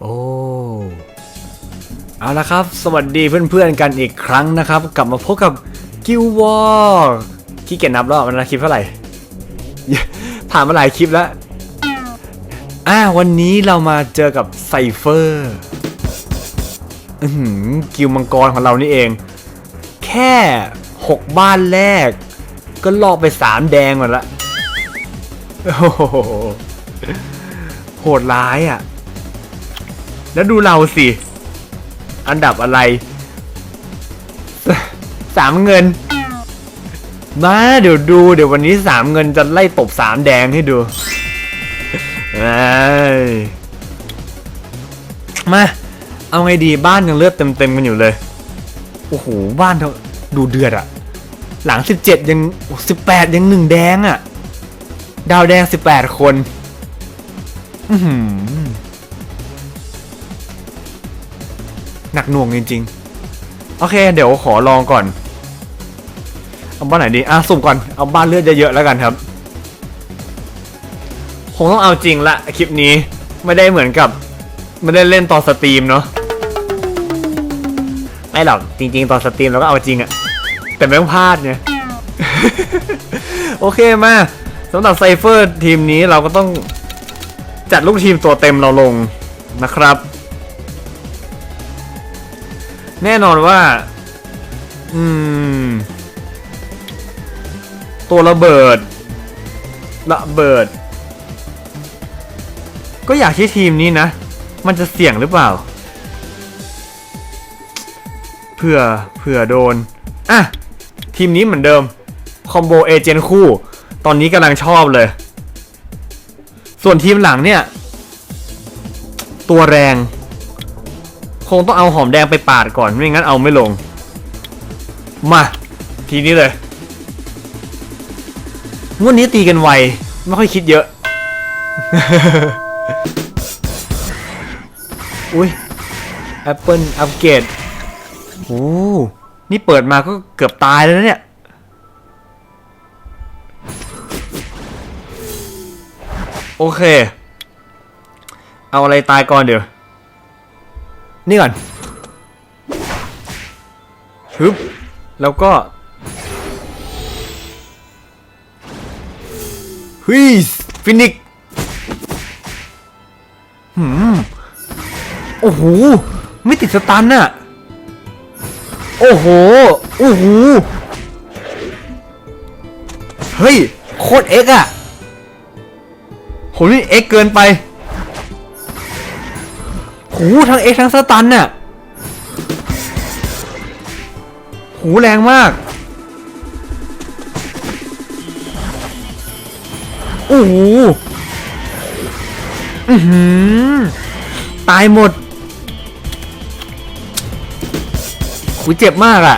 โอ้เอาละครับ สวัสดีเพื่อนๆกันอีกครั้งนะครับ กลับมาพบกับกิววอร์ขี้เกียจนับรอบมันนะคลิปเท่าไหร่ผ่านมาหลายคลิปแล้วอ่าวันนี้เรามาเจอกับไซเฟอร์อกิวมังกรของเรานี่เอง แค่ 6 บ้านแรก ก็ลอกไป 3 แดงหมดละโอ้โหโหดร้ายอะ แล้วดูเราสิ อันดับอะไร สามเงิน มาเดี๋ยวดู เดี๋ยววันนี้สามเงินจะไล่ตบสามแดงให้ดู มา เอาไงดีบ้านยังเลือดเต็มๆกันอยู่เลย โอ้โห บ้านดูเดือดอะหลัง17ยัง18ยังหนึ่งแดงอะดาวแดง18คน อือหือ หนักหน่วงจริงๆ โอเค เดี๋ยวขอลองก่อน เอาบ้านไหนดี อะสุ่มก่อน เอาบ้านเลือดเยอะๆแล้วกันครับ คงต้องเอาจริงละคลิปนี้ไม่ได้เหมือนกับ ไม่ได้เล่นตอนสตรีมเนาะ ไม่หรอกจริง ๆ ตอนสตรีมเราก็เอาจริงอะแต่ไม่ต้องพลาดไงโอเคมาสำหรับไซเฟอร์ทีมนี้เราก็ต้องจัดลูกทีมตัวเต็มเราลงนะครับ แน่นอนว่า อืม ตัวระเบิด ระเบิด ก็อยากที่ทีมนี้นะ มันจะเสี่ยงหรือเปล่า เผื่อ เผื่อโดน อะ ทีมนี้เหมือนเดิม คอมโบเอเจนต์คู่ ตอนนี้กำลังชอบเลย ส่วนทีมหลังเนี่ย ตัวแรง คงต้องเอาหอมแดงไปปาดก่อนไม่งั้นเอาไม่ลง มา ทีนี้เลยงวดนี้ตีกันไว ไม่ค่อยคิดเยอะ อุ้ยแอปเปิลอัปเกรดโอ้นี่เปิดมาก็เกือบตายแล้วเนี่ย โอเค เอาอะไรตายก่อนเดี๋ยว นี่ก่อนฮึบแล้วก็ฮ้ยฟินิกหืมโอ้โห ไม่ติดสตันน่ะ โอ้โห โอ้โห เฮ้ย โคตรเอ็กอะโหนี่เอ็กเกินไป หูทั้งเอ็กทั้งสตันน่ะหูแรงมาก โอ้โหอือหือ ตายหมดหูเจ็บมากอะ่ะ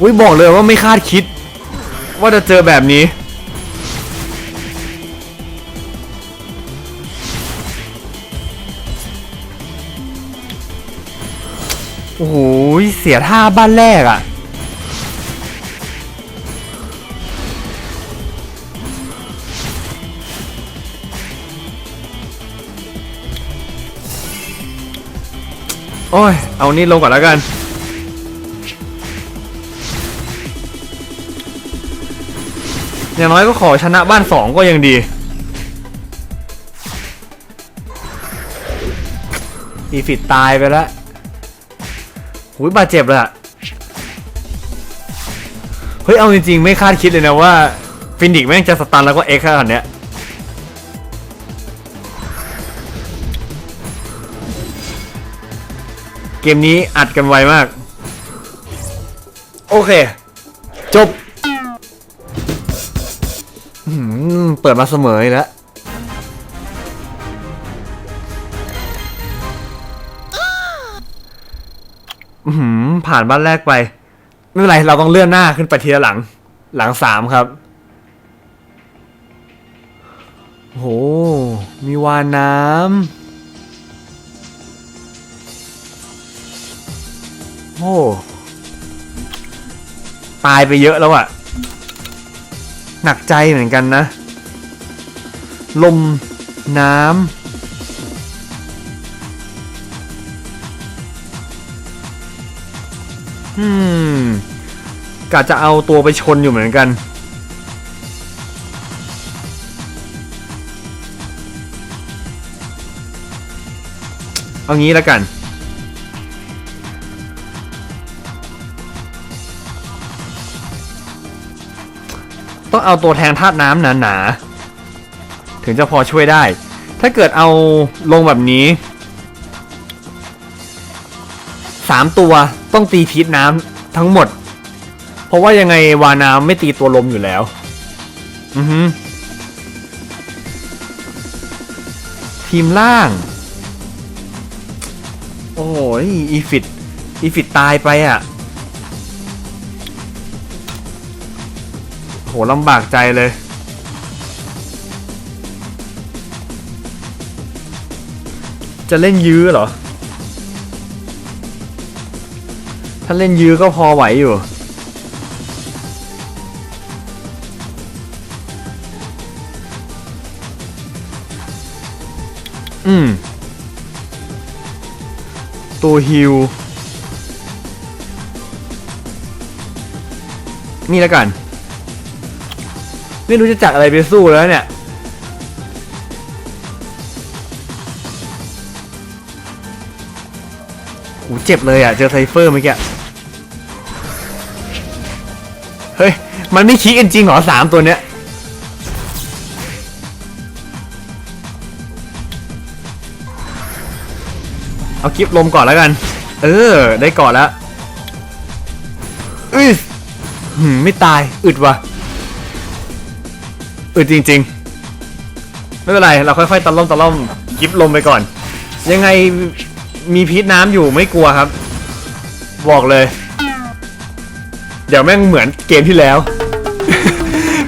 อุ้ยบอกเลยว่าไม่คาดคิด ว่าจะเจอแบบนี้ เสียท่าบ้านแรกอะ่ะโอ้ย เอานี่ลงก่อนแล้วกัน อย่างน้อยก็ขอชนะบ้านสองก็ยังดีอีฟิตตายไปแล้ว หุยบาดเจ็บละเฮ้ย เอาจริงๆ ไม่คาดคิดเลยนะว่า ฟินิกแม่งจะสตันแล้วก็เอ็กซ์ขนาดเนี้ยเกมนี้อัดกันไวมาก โอเค จบ เปิดมาเสมออีกแล้ว หือผ่านบ้านแรกไป ไม่เป็นไร เราต้องเลื่อนหน้าขึ้นไปทีละหลัง หลังสามครับโอ้โหมีวานน้ำโอ้ตายไปเยอะแล้วอะหนักใจเหมือนกันนะ ลมน้ำ อืมกะจะเอาตัวไปชนอยู่เหมือนกันเอางี้แล้วกัน ต้องเอาตัวแทงธาตุน้ำหนาๆ ถึงจะพอช่วยได้ ถ้าเกิดเอาลงแบบนี้ สามตัวต้องตีพิษน้ำทั้งหมด เพราะว่ายังไงวาน้ำไม่ตีตัวลมอยู่แล้ว อือฮึทีมล่าง โอ้โหอีฟิตอีฟิตตายไปอะโหลำบากใจเลย จะเล่นยื้อเหรอ ถ้าเล่นยื้อก็พอไหวอยู่ อืม ตัวฮิว นี่แล้วกัน ไม่รู้จะจัดอะไรไปสู้แล้วเนี่ยโหเจ็บเลยอะ เจอไซเฟอร์เมื่อกี้ มันไม่คิดกันจริงเหรอสามตัวเนี้ยเอากิฟลมก่อนแล้วกัน เออ ได้ก่อนแล้วอุ้ยหืมไม่ตาย อึดวะอึดจริง ๆ ไม่เป็นไร เราค่อยๆตะล่อมตะล่อมกิฟลมไปก่อน ยังไงมีพิษน้ำอยู่ไม่กลัวครับ บอกเลย เดี๋ยวแม่งเหมือนเกมที่แล้ว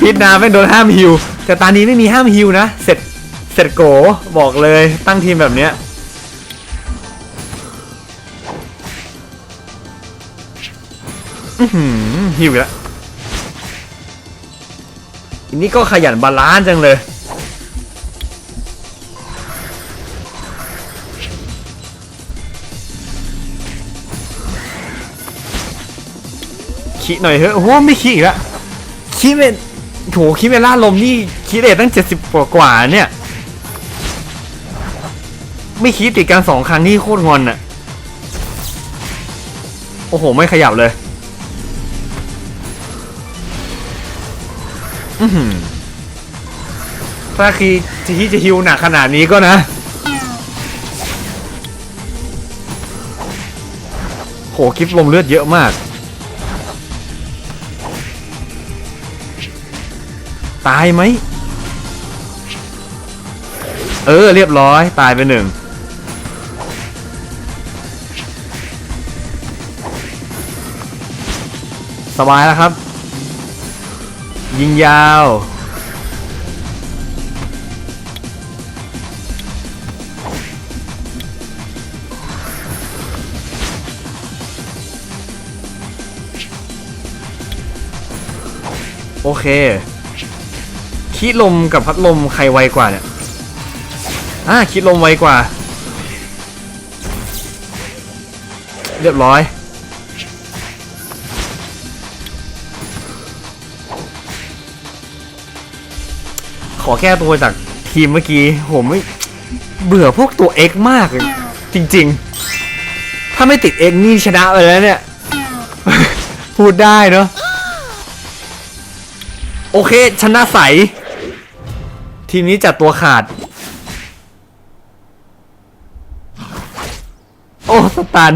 พิษน้ำแม่งโดนห้ามฮิว แต่ตอนนี้ไม่มีห้ามฮิวนะ เสร็จเสร็จโกบอกเลยตั้งทีมแบบเนี้ยฮิวแล้วอันนี้ก็ขยันบาลานซ์จังเลย คิหน่อยเถอะโอ้โหไม่คิอีกแล้วคิเป็นโถคิเป็นล่าลมนี่คิเรทตั้งเจ็ดสิบกว่ากว่าเนี่ย ไม่คิติดกันสองครั้งนี่โคตรงอนอะโอ้โห ไม่ขยับเลย อืถ้าคีที่จะฮิวหนักขนาดนี้ก็นะโหคลิปลมเลือดเยอะมาก ตายไหม เออ เรียบร้อย ตายไปหนึ่ง สบายแล้วครับ ยิงยาว โอเค คิดลมกับพัดลมใครไวกว่าเนี่ยอ่าคิดลมไวกว่า เรียบร้อยขอแก้ตัวจากทีมเมื่อกี้ผมไม่เบื่อพวกตัว X มากเลยจริง ๆ ถ้าไม่ติด X นี่ชนะไปแล้วเนี่ย พูดได้เนาะโอเค ชนะใส ทีมนี้จัดตัวขาด โอ้ สตัน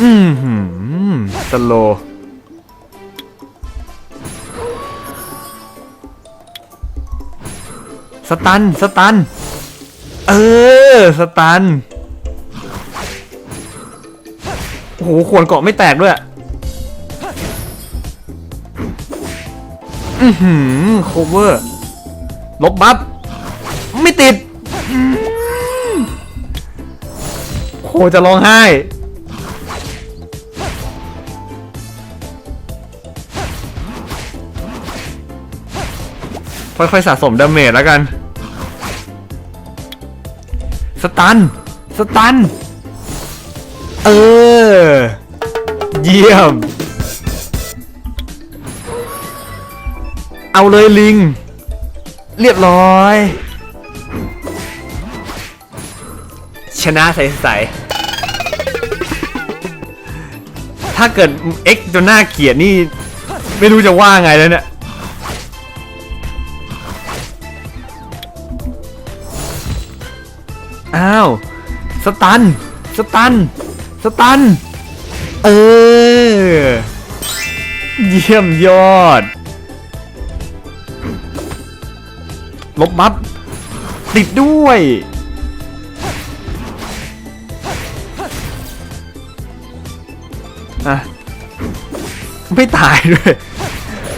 อืมหืมสโลสตัน สตัน เออ สตัน โอ้โหขวนเกาะไม่แตกด้วย อือหือโคเวอร์ ลบบัฟ ไม่ติดอืมหจะร้องไห้ ค่อยๆสะสมดาเมจแล้วกัน สตัน สตัน เออ เยี่ยม เอาเลยลิง เรียบร้อย ชนะใสๆถ้าเกิด X จนหน้าเกียดนี่ ไม่รู้จะว่าไงแล้วเนี่ย อ้าว สตัน สตัน สตัน เออ เยี่ยมยอด ลบบัฟติดด้วย อะ ไม่ตายด้วย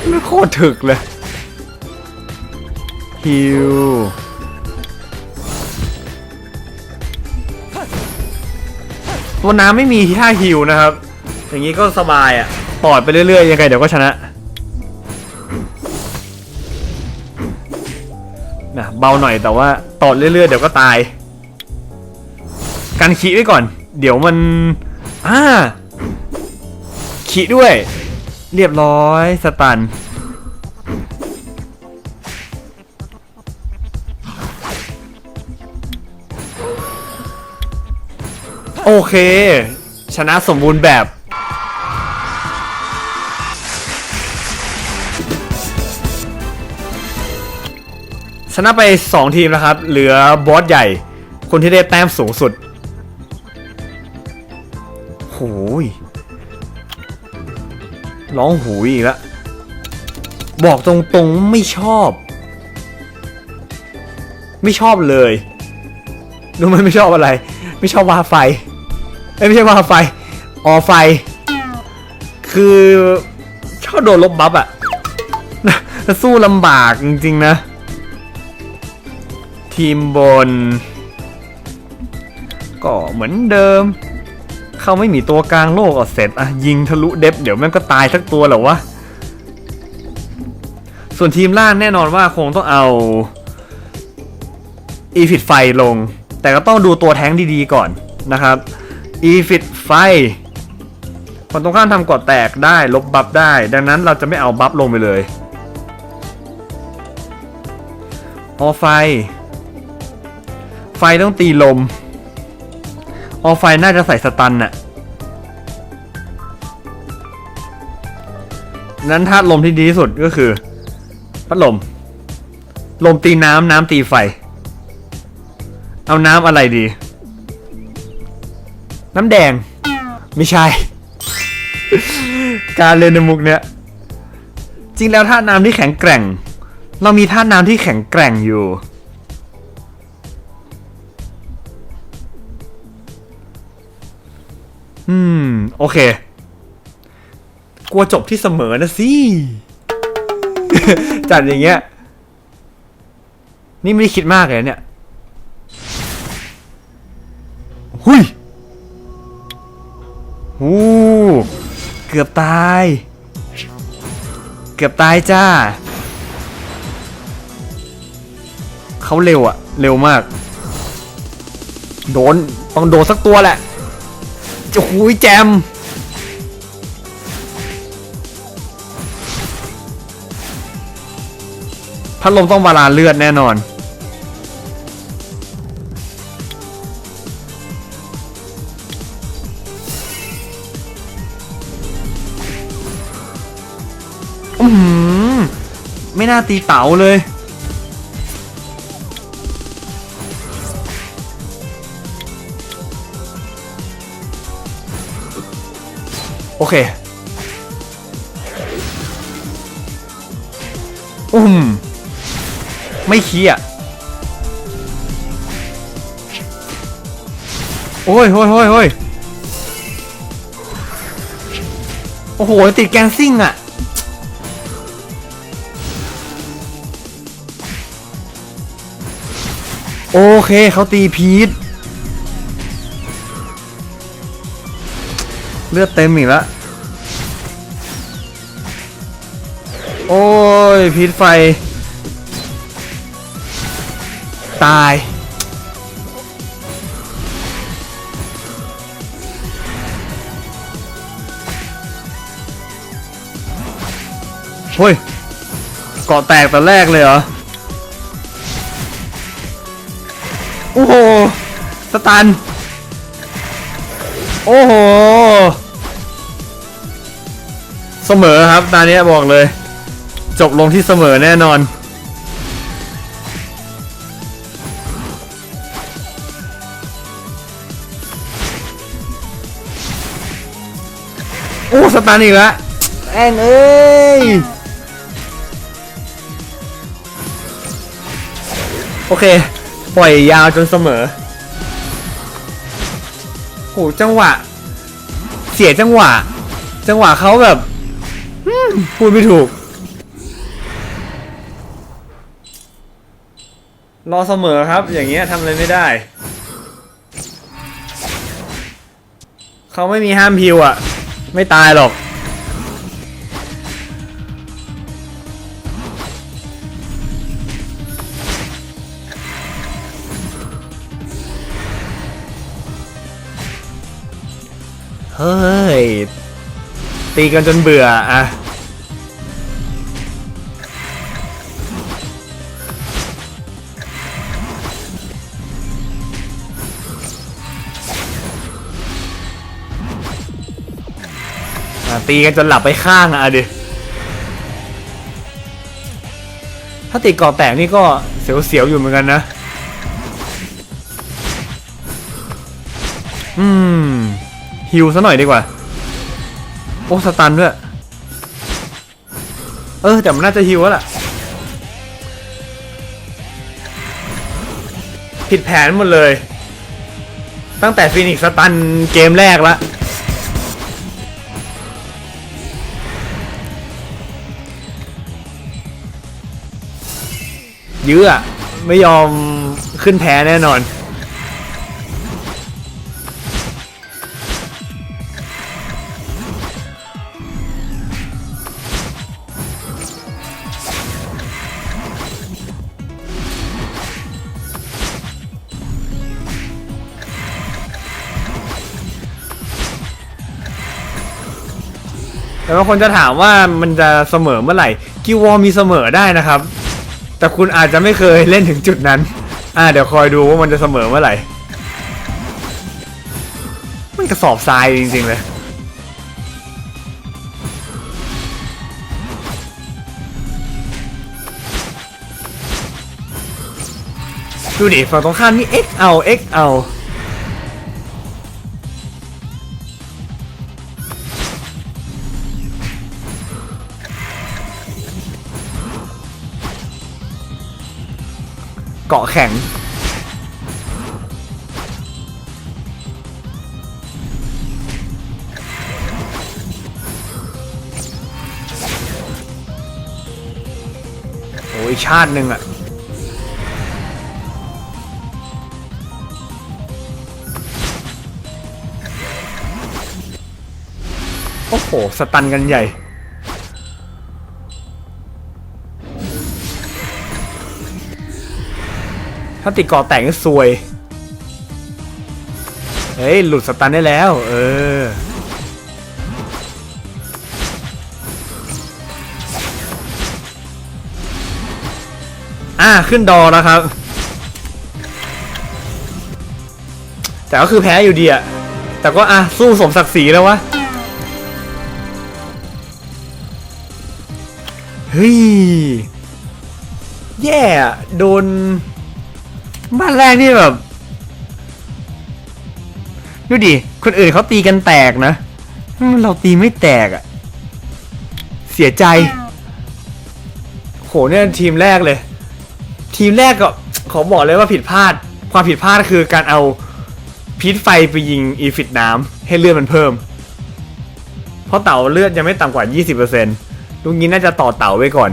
ไม่โคตรถึกเลยฮิว ตัวน้ำไม่มีท่าฮิวนะครับ อย่างนี้ก็สบายอะปอดไปเรื่อยๆ ยังไงเดี๋ยวก็ชนะนะเบาหน่อยแต่ว่าตอดเรื่อยๆ เดี๋ยวก็ตายกันขีไว้ก่อน เดี๋ยวมันอ่าขีด้วย เรียบร้อยสตัน โอเค ชนะสมบูรณ์แบบ ชนะไป 2 ทีมแล้วครับ เหลือบอสใหญ่ คนที่ได้แต้มสูงสุดโหยร้องหูยอีกแล้วบอกตรงๆไม่ชอบ ไม่ชอบเลยรู้ไหมไม่ชอบอะไร ไม่ชอบวาไฟ เอ้ยไม่ใช่ว่าไฟ ออไฟ คือชอบโดนลบบัฟอะสู้ลำบากจริงๆนะ ทีมบน ก็เหมือนเดิม เขาไม่มีตัวกลางโลกอะเสร็จอะยิงทะลุเดฟเดี๋ยวแม่งก็ตายสักตัวหรอวะ ส่วนทีมล่างแน่นอนว่าคงต้องเอา อีฟิตไฟลง แต่ก็ต้องดูตัวแท้งดีๆก่อนนะครับ อีฟิตไฟคนตรงข้ามทำกอดแตกได้ลบบัฟได้ ดังนั้นเราจะไม่เอาบัฟลงไปเลย ออไฟ ไฟต้องตีลม ออไฟน่าจะใส่สตันน่ะนั้นธาตุลมที่ดีที่สุดก็คือ พัดลม ลมตีน้ำน้ำตีไฟ เอาน้ำอะไรดี น้ำแดง ไม่ใช่ การเล่นในมุกเนี้ยจริงแล้วธาตุน้ำที่แข็งแกร่ง เรามีธาตุน้ำที่แข็งแกร่งอยู่ อืม โอเค กลัวจบที่เสมอนะสิ จัดอย่างเงี้ย นี่ไม่ได้คิดมากเลยเนี่ย หุย กือบตาย เกือบตายจ้า เขาเร็วอะเร็วมาก โดน ต้องโดนสักตัวแหละจะหุยแจม พัดลมต้องบาลานเลือดแน่นอน ไม่น่าตีเต๋าเลย โอเคอืมไม่ขี้อะ โอ้ยโอ้ยโอ้ยโอ้ยโอ้โห ติดแกนซิ่งอะ โอเคเขาตีพีทเลือดเต็มอีกแล้วโอ้ยพิษไฟ ตาย เฮ้ยเกาะแตกแต่แรกเลยเหรอ สตัน โอ้โห เสมอครับตาเนี้ยบอกเลย จบลงที่เสมอแน่นอน โอ้สตันอีกแล้วแอนเอ้ย โอเค ปล่อยยาวจนเสมอ โหจังหวะ เสียจังหวะ จังหวะเขาแบบพูดไม่ถูก รอเสมอครับ อย่างเงี้ยทำอะไรไม่ได้ เขาไม่มีห้ามพิวอะไม่ตายหรอก ตีกันจนเบื่ออะตีกันจนหลับไปข้างอะอะดิ ถ้าติดกาะแตกนี่ก็เสียวๆอยู่เหมือนกันนะ อืมฮิวซะหน่อยดีกว่า โอ้สตันด้วย เออ แต่มันน่าจะฮิวแล้วล่ะ ผิดแผนหมดเลย ตั้งแต่ฟินิกซ์สตันเกมแรกละยื้ออะไม่ยอมขึ้นแพ้แน่นอน บางคนจะถามว่ามันจะเสมอเมื่อไหร่กิววอมีเสมอได้นะครับ แต่คุณอาจจะไม่เคยเล่นถึงจุดนั้น อ่าเดี๋ยวคอยดูว่ามันจะเสมอเมื่อไหร่มันกระสอบทรายจริงๆเลยดูดิฝั่งตรงข้ามนี่ X เอา X เอา กาะแข็ง โอ้ยชาติหนึ่งอะโอ้โห สตันกันใหญ่ ถ้าติดเกาะแตกก็ซวย เฮ้ย หลุดสตันได้แล้ว เออ อ่าขึ้นดอแล้วครับ แต่ก็คือแพ้อยู่ดีอะแต่ก็อะ สู้สมศักดิ์ศรีแล้ววะ เฮ้ย แย่ โดน บ้านแรกนี่แบบ ดูดิ คนอื่นเขาตีกันแตกนะ เราตีไม่แตกอะเสียใจ โหเนี่ยทีมแรกเลย ทีมแรกก็ขอบอกเลยว่าผิดพลาด ความผิดพลาดคือการเอาพิษไฟไปยิงอีฟิตน้ำให้เลือดมันเพิ่ม เพราะเต่าเลือดยังไม่ต่ำกว่า 20%ลุงนี้น่าจะต่อเต่าไว้ก่อน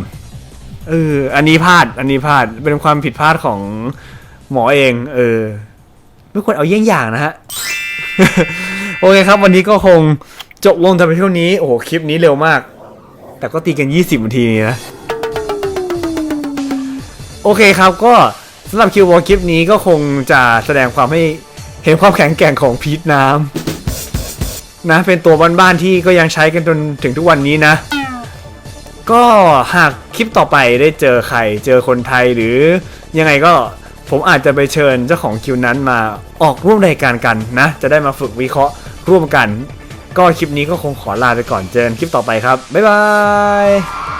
เออ อันนี้พลาด อันนี้พลาด เป็นความผิดพลาดของ หมอเอง เออ ไม่ควรเอาเยี่ยงอย่างนะฮะ โอเคครับ วันนี้ก็คงจบลงแต่เพียงเท่านี้ โอ้โห คลิปนี้เร็วมาก แต่ก็ตีกัน 20นาทีนี่นะ โอเคครับก็สำหรับคิววอลคลิปนี้ก็คงจะแสดงความให้เห็นความแข็งแกร่งของพีทน้ำนะ เป็นตัวบ้านๆที่ก็ยังใช้กันจนถึงทุกวันนี้นะ ก็หากคลิปต่อไปได้เจอใคร เจอคนไทยหรือยังไงก็ ผมอาจจะไปเชิญเจ้าของคิวนั้นมาออกร่วมรายการกันนะ จะได้มาฝึกวิเคราะห์ร่วมกัน ก็คลิปนี้ก็คงขอลาไปก่อนเจอกันคลิปต่อไปครับ บ๊ายบาย